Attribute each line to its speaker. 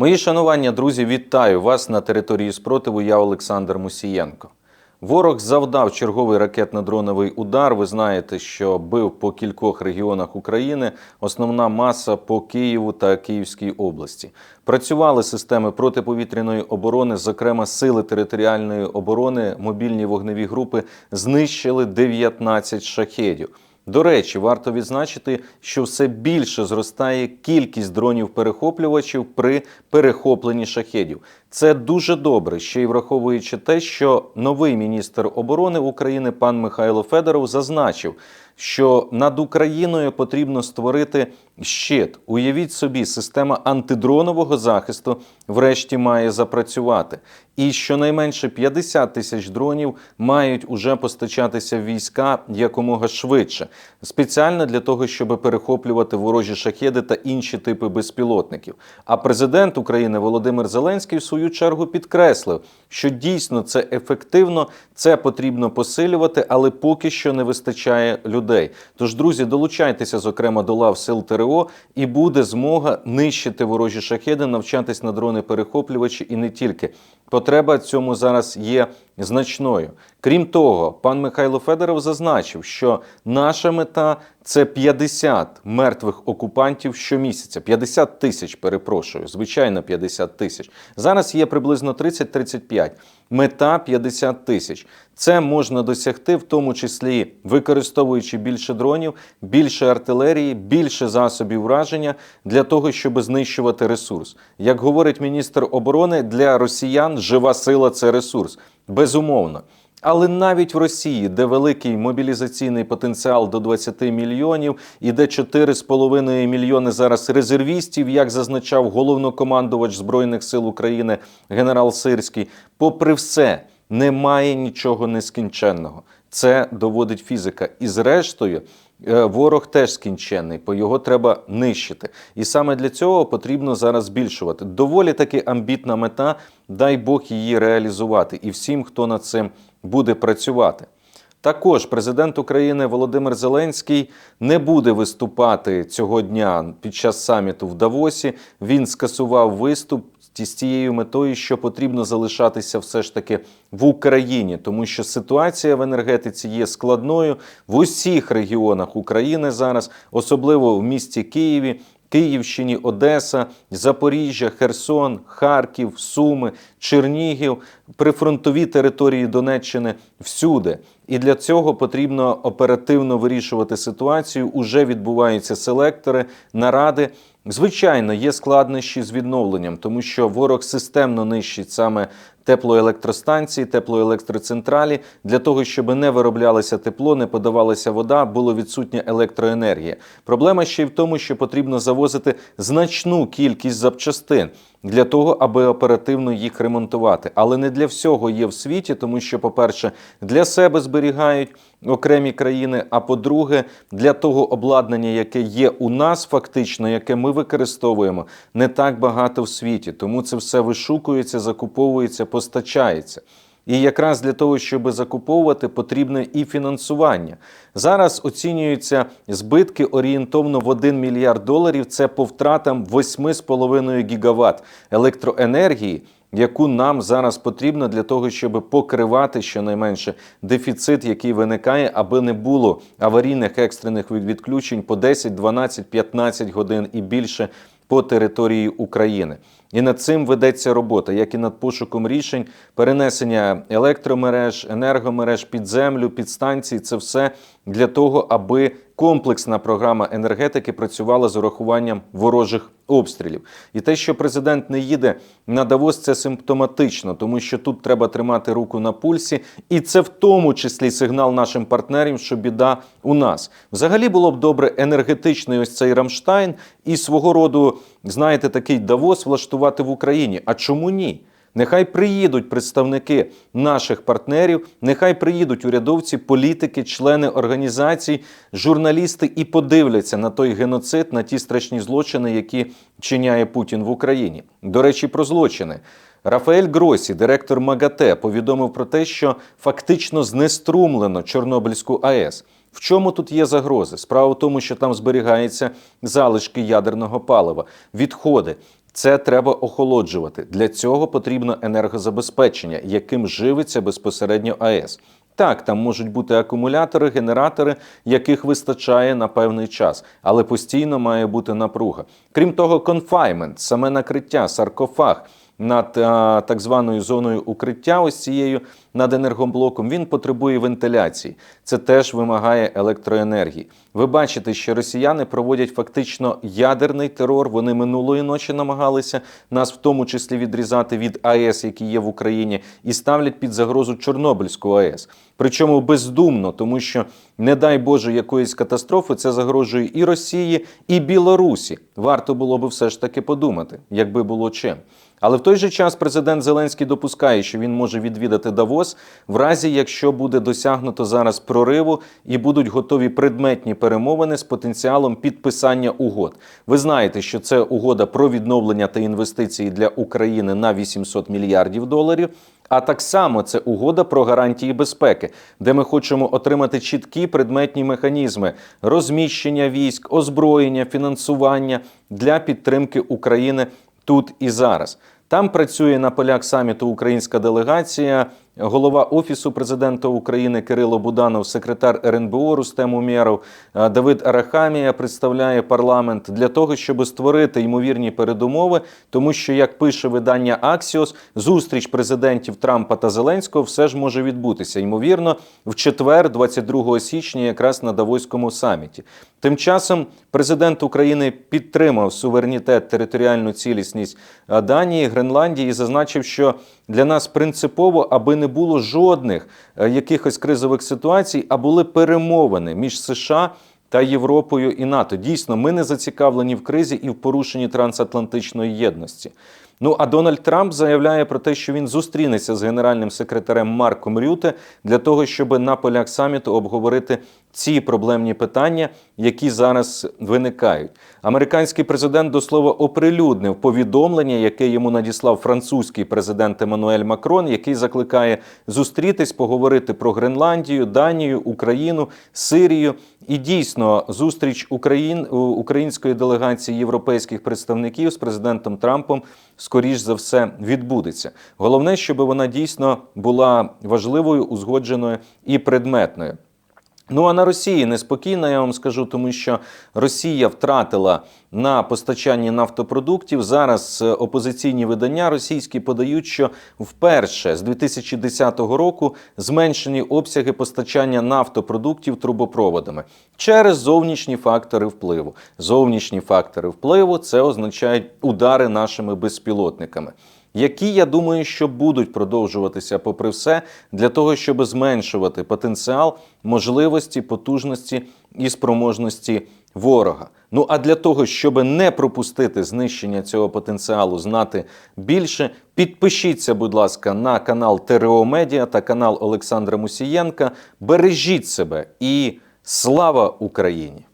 Speaker 1: Мої шанування, друзі, вітаю вас на території спротиву. Я Олександр Мусієнко. Ворог завдав черговий ракетно-дроновий удар. Ви знаєте, що бив по кількох регіонах України. Основна маса по Києву та Київській області. Працювали системи протиповітряної оборони, зокрема сили територіальної оборони, мобільні вогневі групи знищили 19 шахедів. До речі, варто відзначити, що все більше зростає кількість дронів-перехоплювачів при перехопленні шахедів. Це дуже добре, ще й враховуючи те, що новий міністр оборони України пан Михайло Федоров зазначив, що над Україною потрібно створити щит. Уявіть собі, система антидронового захисту врешті має запрацювати. І щонайменше 50 тисяч дронів мають уже постачатися в війська якомога швидше, спеціально для того, щоб перехоплювати ворожі шахеди та інші типи безпілотників. А президент України Володимир Зеленський в свою чергу підкреслив, що дійсно це ефективно, це потрібно посилювати, але поки що не вистачає людей. Тож, друзі, долучайтеся, зокрема, до лав сил ТРО, і буде змога нищити ворожі шахеди, навчатись на дрони перехоплювачі і не тільки. Потреба цьому зараз є значною. Крім того, пан Михайло Федоров зазначив, що наша мета це 50 мертвих окупантів щомісяця. 50 тисяч, перепрошую, звичайно, 50 тисяч. Зараз є приблизно 30-35. Мета 50 тисяч. Це можна досягти, в тому числі використовуючи більше дронів, більше артилерії, більше засобів враження для того, щоб знищувати ресурс. Як говорить міністр оборони, для росіян жива сила це ресурс. Безумовно. Але навіть в Росії, де великий мобілізаційний потенціал до 20 мільйонів, і де 4,5 мільйони зараз резервістів, як зазначав головнокомандувач Збройних сил України генерал Сирський, попри все, немає нічого нескінченного. Це доводить фізика. І зрештою, ворог теж скінченний, бо його треба нищити. І саме для цього потрібно зараз збільшувати. Доволі таки амбітна мета, дай Бог її реалізувати. І всім, хто над цим буде працювати. Також президент України Володимир Зеленський не буде виступати цього дня під час саміту в Давосі. Він скасував виступ з тією метою, що потрібно залишатися все ж таки в Україні, тому що ситуація в енергетиці є складною в усіх регіонах України зараз, особливо в місті Києві. Київщині, Одеса, Запоріжжя, Херсон, Харків, Суми, Чернігів, прифронтові території Донеччини всюди. І для цього потрібно оперативно вирішувати ситуацію. Уже відбуваються селектори, наради. Звичайно, є складнощі з відновленням, тому що ворог системно нищить саме теплоелектростанції, теплоелектроцентралі для того, щоб не вироблялося тепло, не подавалася вода, було відсутня електроенергія. Проблема ще й в тому, що потрібно завозити значну кількість запчастин для того, аби оперативно їх ремонтувати. Але не для всього є в світі, тому що, по-перше, для себе зберігають окремі країни. А по-друге, для того обладнання, яке є у нас, фактично, яке ми використовуємо, не так багато в світі. Тому це все вишукується, закуповується, постачається. І якраз для того, щоб закуповувати, потрібне і фінансування. Зараз оцінюються збитки орієнтовно в 1 мільярд доларів. Це по втратам 8,5 гігаватт електроенергії, яку нам зараз потрібно для того, щоб покривати щонайменше дефіцит, який виникає, аби не було аварійних екстрених відключень по 10, 12, 15 годин і більше по території України. І над цим ведеться робота, як і над пошуком рішень, перенесення електромереж, енергомереж під землю, під станції це все для того, аби комплексна програма енергетики працювала з урахуванням ворожих обстрілів. І те, що президент не їде на Давос, це симптоматично, тому що тут треба тримати руку на пульсі, і це в тому числі сигнал нашим партнерам, що біда у нас. Взагалі було б добре енергетичний ось цей Рамштайн і свого роду, знаєте, такий Давос влаштувати в Україні. А чому ні? Нехай приїдуть представники наших партнерів, нехай приїдуть урядовці, політики, члени організацій, журналісти і подивляться на той геноцид, на ті страшні злочини, які чиняє Путін в Україні. До речі, про злочини. Рафаель Гросі, директор МАГАТЕ, повідомив про те, що фактично знеструмлено Чорнобильську АЕС. В чому тут є загрози? Справа в тому, що там зберігаються залишки ядерного палива, відходи. Це треба охолоджувати. Для цього потрібно енергозабезпечення, яким живиться безпосередньо АЕС. Так, там можуть бути акумулятори, генератори, яких вистачає на певний час, але постійно має бути напруга. Крім того, конфаймент, саме накриття, саркофаг над а, так званою зоною укриття, ось цією над енергоблоком, він потребує вентиляції. Це теж вимагає електроенергії. Ви бачите, що росіяни проводять фактично ядерний терор. Вони минулої ночі намагалися нас, в тому числі, відрізати від АЕС, які є в Україні, і ставлять під загрозу Чорнобильську АЕС. Причому бездумно, тому що, не дай Боже, якоїсь катастрофи це загрожує і Росії, і Білорусі. Варто було би все ж таки подумати, якби було чим. Але в той же час президент Зеленський допускає, що він може відвідати Давос, в разі якщо буде досягнуто зараз прориву і будуть готові предметні перемовини з потенціалом підписання угод. Ви знаєте, що це угода про відновлення та інвестиції для України на 800 мільярдів доларів. А так само це угода про гарантії безпеки, де ми хочемо отримати чіткі предметні механізми розміщення військ, озброєння, фінансування для підтримки України тут і зараз. Там працює на полях саміту українська делегація, голова офісу президента України Кирило Буданов, секретар РНБО Рустем Умєров, е, Давид Арахамія представляє парламент для того, щоб створити ймовірні передумови, тому що, як пише видання Аксіос, зустріч президентів Трампа та Зеленського все ж може відбутися. Ймовірно, в четвер, 22 січня, якраз на Давоському саміті. Тим часом президент України підтримав суверенітет, територіальну цілісність е, Данії, Гренландії і зазначив, що для нас принципово, аби не було жодних е, якихось кризових ситуацій, а були перемовини між США та Європою і НАТО. Дійсно, ми не зацікавлені в кризі і в порушенні трансатлантичної єдності. Ну а Дональд Трамп заявляє про те, що він зустрінеться з генеральним секретарем Марком Рюте для того, щоб на полях саміту обговорити ці проблемні питання, які зараз виникають. Американський президент до слова оприлюднив повідомлення, яке йому надіслав французький президент Еммануель Макрон, який закликає зустрітись, поговорити про Гренландію, Данію, Україну, Сирію. І дійсно, зустріч Україн, української делегації європейських представників з президентом Трампом скоріш за все відбудеться. Головне, щоб вона дійсно була важливою, узгодженою і предметною. Ну а на Росії неспокійно, я вам скажу, тому що Росія втратила на постачанні нафтопродуктів. Зараз е, опозиційні видання російські подають, що вперше з 2010 року зменшені обсяги постачання нафтопродуктів трубопроводами через зовнішні фактори впливу. Зовнішні фактори впливу це означають удари нашими безпілотниками які я думаю, що будуть продовжуватися попри все, для того, щоб зменшувати потенціал можливості, потужності і спроможності ворога. Ну а для того, щоб не пропустити знищення цього потенціалу, знати більше, підпишіться, будь ласка, на канал ТРО Медіа та канал Олександра Мусієнка. Бережіть себе і слава Україні!